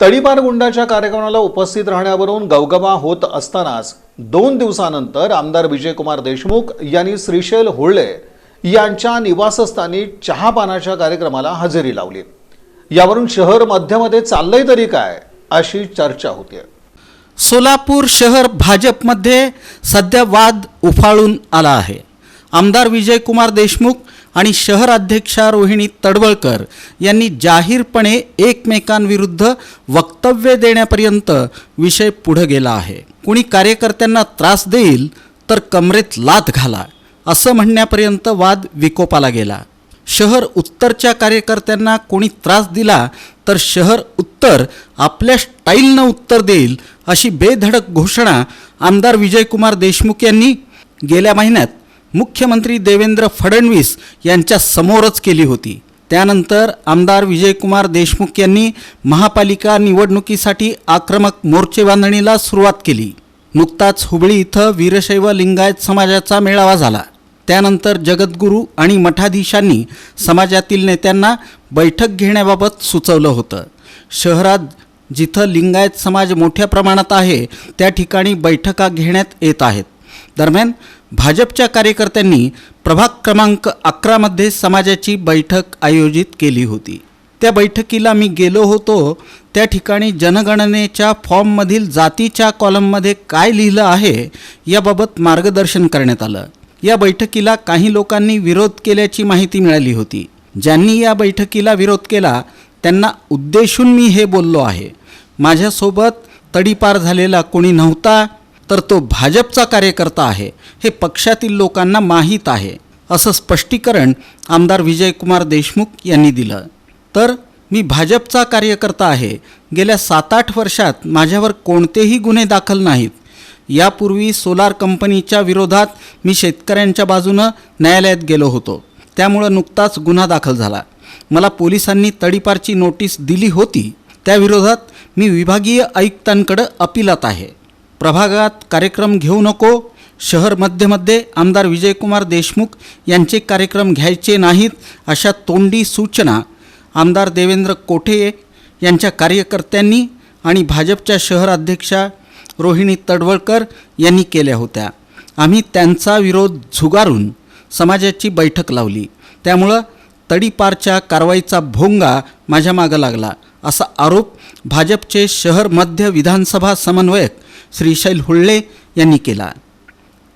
तडीपार गुंडाच्या कार्यक्रमाला उपस्थित राहण्यावरून गवगवा होत असतानाच दोन दिवसानंतर आमदार विजयकुमार देशमुख यांनी श्रीशैल होळले यांच्या निवासस्थानी चहापानाच्या कार्यक्रमाला हजेरी लावली. यावरून शहर मध्यमध्ये चाललंय तरी काय अशी चर्चा होते. सोलापूर शहर भाजपमध्ये सध्या वाद उफाळून आला आहे. आमदार विजयकुमार देशमुख आणि शहर अध्यक्षा रोहिणी तडवळकर यांनी जाहीरपणे एकमेकांविरुद्ध वक्तव्य देण्यापर्यंत विषय पुढे गेला आहे. कुणी कार्यकर्त्यांना त्रास देईल तर कमरेत लात घाला असं म्हणण्यापर्यंत वाद विकोपाला गेला. शहर उत्तरच्या कार्यकर्त्यांना कोणी त्रास दिला तर शहर उत्तर आपल्या स्टाईलनं उत्तर देईल अशी बेधडक घोषणा आमदार विजयकुमार देशमुख यांनी गेल्या महिन्यात मुख्यमंत्री देवेंद्र फडणवीस यांच्या समोरच केली होती. त्यानंतर आमदार विजयकुमार देशमुख यांनी महापालिका निवडणुकीसाठी आक्रमक मोर्चे बांधणीला सुरुवात केली. नुकताच हुबळी इथं वीरशैव लिंगायत समाजाचा मेळावा झाला. त्यानंतर जगद्गुरू आणि मठाधीशांनी समाजातील नेत्यांना बैठक घेण्याबाबत सुचवलं होतं. शहरात जिथं लिंगायत समाज मोठ्या प्रमाणात आहे त्या ठिकाणी बैठका घेण्यात येत आहेत. दरम्यान भाजपच्या कार्यकर्त्यांनी प्रभाग क्रमांक अकरामध्ये समाजाची बैठक आयोजित केली होती. त्या बैठकीला मी गेलो होतो. त्या ठिकाणी जनगणनेच्या फॉर्ममधील जातीच्या कॉलममध्ये काय लिहिलं आहे याबाबत मार्गदर्शन करण्यात आलं. या बैठकीला काही लोकांनी विरोध केल्याची माहिती मिळाली होती. ज्यांनी या बैठकीला विरोध केला त्यांना उद्देशून मी हे बोललो आहे. माझ्यासोबत तडीपार झालेला कोणी नव्हता. तर तो भाजपचा कार्यकर्ता आहे. हे पक्षातील लोकांना माहीत आहे असं स्पष्टीकरण आमदार विजयकुमार देशमुख यांनी दिलं. तर मी भाजपचा कार्यकर्ता आहे. गेल्या सात आठ वर्षात माझ्यावर कोणतेही गुन्हे दाखल नाहीत. यापूर्वी सोलार कंपनीच्या विरोधात मी शेतकऱ्यांच्या बाजूनं न्यायालयात गेलो होतो. त्यामुळं नुकताच गुन्हा दाखल झाला. मला पोलिसांनी तडीपारची नोटीस दिली होती. त्याविरोधात मी विभागीय आयुक्तांकडं अपिलात आहे. प्रभागात कार्यक्रम घेऊ नको शहर मध्यमध्ये आमदार विजयकुमार देशमुख यांचे कार्यक्रम घ्यायचे नाहीत अशा तोंडी सूचना आमदार देवेंद्र कोठे यांच्या कार्यकर्त्यांनी आणि भाजपच्या शहर अध्यक्षा रोहिणी तडवळकर यांनी केल्या होत्या. आम्ही त्यांचा विरोध झुगारून समाजाची बैठक लावली. त्यामुळं तडीपारच्या कारवाईचा भोंगा माझ्या मागं लागला असा आरोप भाजपचे शहर मध्य विधानसभा समन्वयक श्रीशैल हुळ्ळे यांनी केला.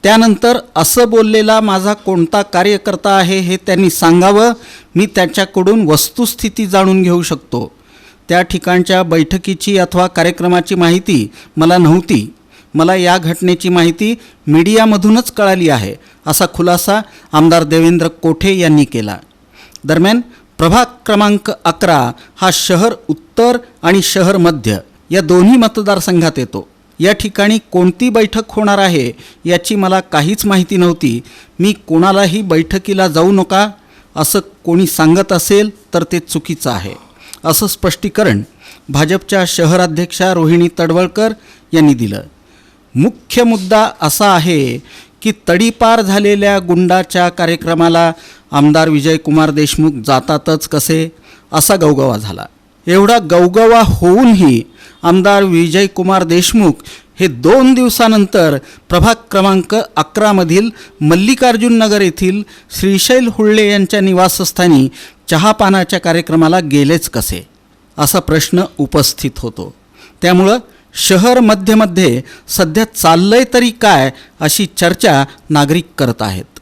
त्यानंतर असं बोललेला माझा कोणता कार्यकर्ता आहे हे त्यांनी सांगावं मी त्याच्याकडून वस्तुस्थिती जाणून घेऊ शकतो. त्या ठिकाणच्या बैठकीची अथवा कार्यक्रमाची माहिती मला नव्हती. मला या घटनेची माहिती मीडियामधूनच कळाली आहे असा खुलासा आमदार देवेंद्र कोठे यांनी केला. दरम्यान प्रभाग क्रमांक अकरा हा शहर उत्तर आणि शहर मध्य या दोन्ही मतदारसंघात येतो. या ठिकाणी कोणती बैठक होणार आहे याची मला काहीच माहिती नव्हती. मी कोणालाही बैठकीला जाऊ नका. असं कोणी सांगत असेल तर ते चुकीचं आहे. असं स्पष्टीकरण भाजपच्या शहराध्यक्षा रोहिणी तडवळकर यांनी दिलं. मुख्य मुद्दा असा आहे की तडीपार झालेल्या गुंडाच्या कार्यक्रमाला आमदार विजयकुमार देशमुख जातातच कसे? असा गवगवा झाला. एवढा गवगवा होऊनही आमदार विजयकुमार देशमुख हे दोन दिवसानंतर प्रभाग क्रमांक अकरामधील मल्लिकार्जुन नगर येथील श्रीशैल हुळ्ळे यांच्या निवासस्थानी चहापानाच्या कार्यक्रमाला गेलेच कसे? असा प्रश्न उपस्थित होतो. त्यामुळं शहर मध्यमध्ये सध्या चाललंय तरी काय अशी चर्चा नागरिक करत आहेत.